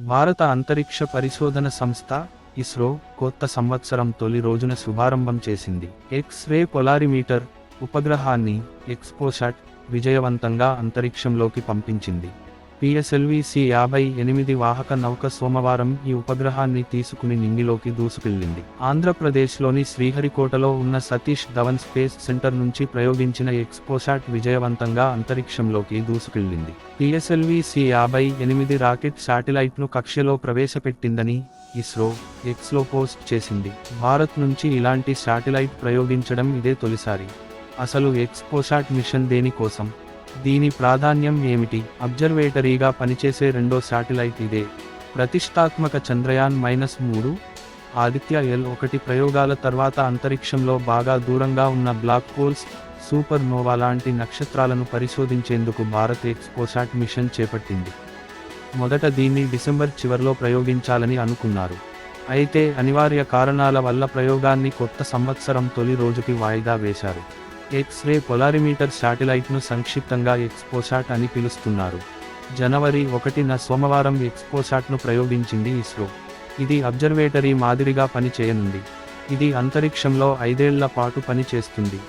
భారత అంతరిక్ష పరిశోధన సంస్థ ఇస్రో కొత్త సంవత్సరం తొలి రోజున శుభారంభం చేసింది. ఎక్స్ రే పొలారిమీటర్ ఉపగ్రహాన్ని ఎక్స్పోషాట్ విజయవంతంగా అంతరిక్షంలోకి పంపించింది. పిఎస్ఎల్వి సి యాభై ఎనిమిది వాహక నౌక సోమవారం ఈ ఉపగ్రహాన్ని తీసుకుని నింగిలోకి దూసుకెళ్ళింది ఆంధ్రప్రదేశ్లోని శ్రీహరికోటలో ఉన్న సతీష్ ధవన్ స్పేస్ సెంటర్ నుంచి ప్రయోగించిన ఎక్స్పోసాట్ విజయవంతంగా అంతరిక్షంలోకి దూసుకెళ్ళింది పిఎస్ఎల్వి సి యాభై ఎనిమిది రాకెట్ శాటిలైట్ను కక్షలో ప్రవేశపెట్టిందని ఇస్రో ఎక్స్లో పోస్ట్ చేసింది. భారత్ నుంచి ఇలాంటి శాటిలైట్ ప్రయోగించడం ఇదే తొలిసారి. అసలు ఎక్స్పోసాట్ మిషన్ దేనికోసం? దీని ప్రాధాన్యం ఏమిటి? అబ్జర్వేటరీగా పనిచేసే రెండో శాటిలైట్ ఇదే. ప్రతిష్టాత్మక చంద్రయాన్ మైనస్ మూడు ఆదిత్య ఎల్ ఒకటి ప్రయోగాల తర్వాత అంతరిక్షంలో బాగా దూరంగా ఉన్న బ్లాక్ హోల్స్ సూపర్ నోవా లాంటి నక్షత్రాలను పరిశోధించేందుకు భారత్ ఎక్స్పోసాట్ మిషన్ చేపట్టింది. మొదట దీన్ని డిసెంబర్ చివర్లో ప్రయోగించాలని అనుకున్నారు. అయితే అనివార్య కారణాల వల్ల ప్రయోగాన్ని కొత్త సంవత్సరం తొలి రోజుకి వాయిదా వేశారు. ఎక్స్-రే పొలారిమీటర్ శాటిలైట్ను సంక్షిప్తంగా ఎక్స్పోసాట్ అని పిలుస్తున్నారు. జనవరి ఒకటిన సోమవారం ఎక్స్పోసాట్ను ప్రయోగించింది ఇస్రో. ఇది అబ్జర్వేటరీ మాదిరిగా పనిచేయనుంది. ఇది అంతరిక్షంలో ఐదేళ్ళ పాటు పనిచేస్తుంది.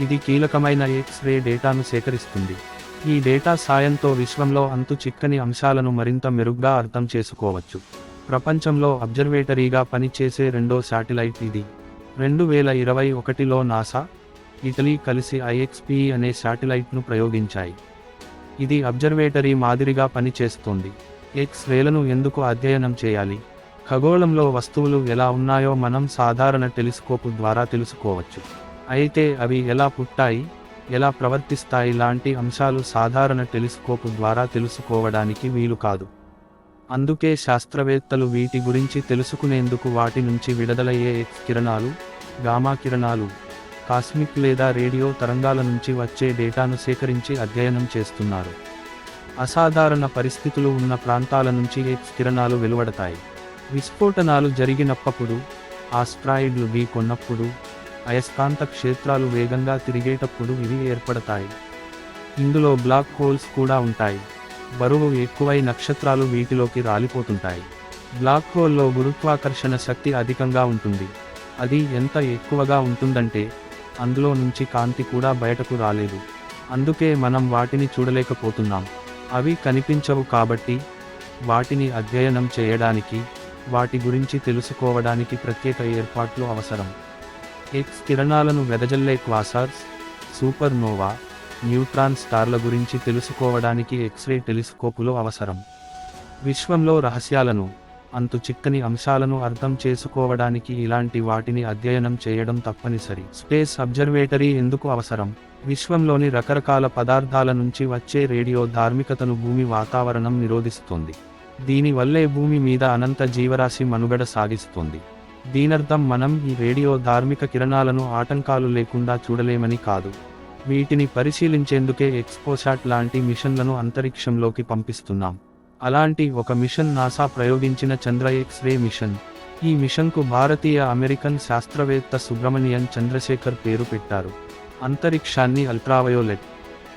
ఇది కీలకమైన ఎక్స్-రే డేటాను సేకరిస్తుంది. ఈ డేటా సాయంతో విశ్వంలో అంతు చిక్కని అంశాలను మరింత మెరుగ్గా అర్థం చేసుకోవచ్చు. ప్రపంచంలో అబ్జర్వేటరీగా పనిచేసే రెండో శాటిలైట్ ఇది. రెండు వేల ఇరవై ఒకటిలో నాసా ఇటలీ కలిసి ఐఎక్స్పి అనే శాటిలైట్ను ప్రయోగించాయి. ఇది అబ్జర్వేటరీ మాదిరిగా పనిచేస్తుంది. ఎక్స్ రేలను ఎందుకు అధ్యయనం చేయాలి? ఖగోళంలో వస్తువులు ఎలా ఉన్నాయో మనం సాధారణ టెలిస్కోపు ద్వారా తెలుసుకోవచ్చు. అయితే అవి ఎలా పుట్టాయి? ఎలా ప్రవర్తిస్తాయి? లాంటి అంశాలు సాధారణ టెలిస్కోపు ద్వారా తెలుసుకోవడానికి వీలు కాదు. అందుకే శాస్త్రవేత్తలు వీటి గురించి తెలుసుకునేందుకు వాటి నుంచి విడుదలయ్యే ఎక్స్ కిరణాలు గామా కిరణాలు కాస్మిక్ లేదా రేడియో తరంగాల నుంచి వచ్చే డేటాను సేకరించి అధ్యయనం చేస్తున్నారు. అసాధారణ పరిస్థితులు ఉన్న ప్రాంతాల నుంచి ఎక్స్ కిరణాలు వెలువడతాయి? విస్ఫోటనాలు జరిగినప్పుడు ఆస్ట్రాయిడ్లు కొన్నప్పుడు అయస్కాంత క్షేత్రాలు వేగంగా తిరిగేటప్పుడు ఇవి ఏర్పడతాయి. ఇందులో బ్లాక్ హోల్స్ కూడా ఉంటాయి. బరువు ఎక్కువై నక్షత్రాలు వీటిలోకి రాలిపోతుంటాయి. బ్లాక్ హోల్లో గురుత్వాకర్షణ శక్తి అధికంగా ఉంటుంది. అది ఎంత ఎక్కువగా ఉంటుందంటే అందులో నుంచి కాంతి కూడా బయటకు రాలేదు. అందుకే మనం వాటిని చూడలేకపోతున్నాం. అవి కనిపించవు కాబట్టి వాటిని అధ్యయనం చేయడానికి వాటి గురించి తెలుసుకోవడానికి ప్రత్యేక ఏర్పాట్లు అవసరం. ఎక్స్ కిరణాలను వెదజల్లే క్వాసార్స్ సూపర్ నోవా న్యూట్రాన్ స్టార్ల గురించి తెలుసుకోవడానికి ఎక్స్రే టెలిస్కోపులు అవసరం. విశ్వంలో రహస్యాలను అంతు చిక్కని అంశాలను అర్థం చేసుకోవడానికి ఇలాంటి వాటిని అధ్యయనం చేయడం తప్పనిసరి. స్పేస్ అబ్జర్వేటరీ ఎందుకు అవసరం? విశ్వంలోని రకరకాల పదార్థాల నుంచి వచ్చే రేడియో ధార్మికతను భూమి వాతావరణం నిరోధిస్తుంది. దీనివల్లే భూమి మీద అనంత జీవరాశి మనుగడ సాగిస్తుంది. దీనర్థం మనం ఈ రేడియో ధార్మిక కిరణాలను ఆటంకాలు లేకుండా చూడలేమని కాదు. వీటిని పరిశీలించేందుకే ఎక్స్పోషాట్ లాంటి మిషన్లను అంతరిక్షంలోకి పంపిస్తున్నాం. అలాంటి ఒక మిషన్ నాసా ప్రయోగించిన చంద్ర ఎక్స్ రే మిషన్. ఈ మిషన్కు భారతీయ అమెరికన్ శాస్త్రవేత్త సుబ్రమణియన్ చంద్రశేఖర్ పేరు పెట్టారు. అంతరిక్షాన్ని అల్ట్రావయోలెట్.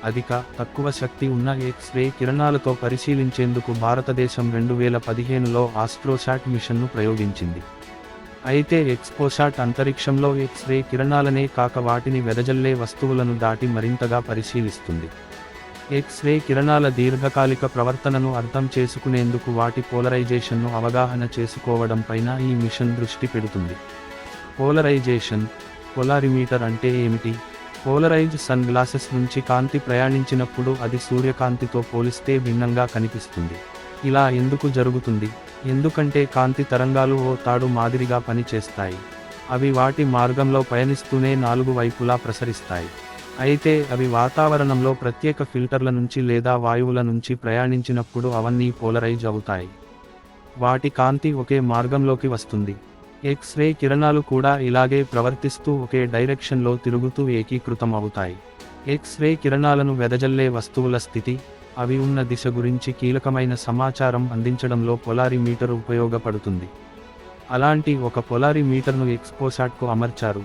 అధిక తక్కువ శక్తి ఉన్న ఎక్స్ రే కిరణాలతో పరిశీలించేందుకు భారతదేశం రెండు వేల పదిహేనులో ఆస్ట్రోసాట్ మిషన్ను ప్రయోగించింది. అయితే ఎక్స్పోశాట్ అంతరిక్షంలో ఎక్స్ రే కిరణాలనే కాక వాటిని వెదజల్లే వస్తువులను దాటి మరింతగా పరిశీలిస్తుంది. ఎక్స్ రే కిరణాల దీర్ఘకాలిక ప్రవర్తనను అర్థం చేసుకునేందుకు వాటి పోలరైజేషన్ను అవగాహన చేసుకోవడం పైన ఈ మిషన్ దృష్టి పెడుతుంది. పోలరైజేషన్ పోలారిమీటర్ అంటే ఏమిటి? పోలరైజ్ సన్ గ్లాసెస్ నుంచి కాంతి ప్రయాణించినప్పుడు అది సూర్యకాంతితో పోలిస్తే భిన్నంగా కనిపిస్తుంది. ఇలా ఎందుకు జరుగుతుంది? ఎందుకంటే కాంతి తరంగాలు ఓ తాడు మాదిరిగా పనిచేస్తాయి. అవి వాటి మార్గంలో పయనిస్తూనే నాలుగు వైపులా ప్రసరిస్తాయి. అయితే అవి వాతావరణంలో ప్రత్యేక ఫిల్టర్ల నుంచి లేదా వాయువుల నుంచి ప్రయాణించినప్పుడు అవన్నీ పోలరైజ్ అవుతాయి. వాటి కాంతి ఒకే మార్గంలోకి వస్తుంది. ఎక్స్రే కిరణాలు కూడా ఇలాగే ప్రవర్తిస్తూ ఒకే డైరెక్షన్లో తిరుగుతూ ఏకీకృతం అవుతాయి ఎక్స్రే కిరణాలను వెదజల్లే వస్తువుల స్థితి అవి ఉన్న దిశ గురించి కీలకమైన సమాచారం అందించడంలో పొలారిమీటర్ ఉపయోగపడుతుంది. అలాంటి ఒక పొలారిమీటర్ను ఎక్స్పోసాట్కు అమర్చారు.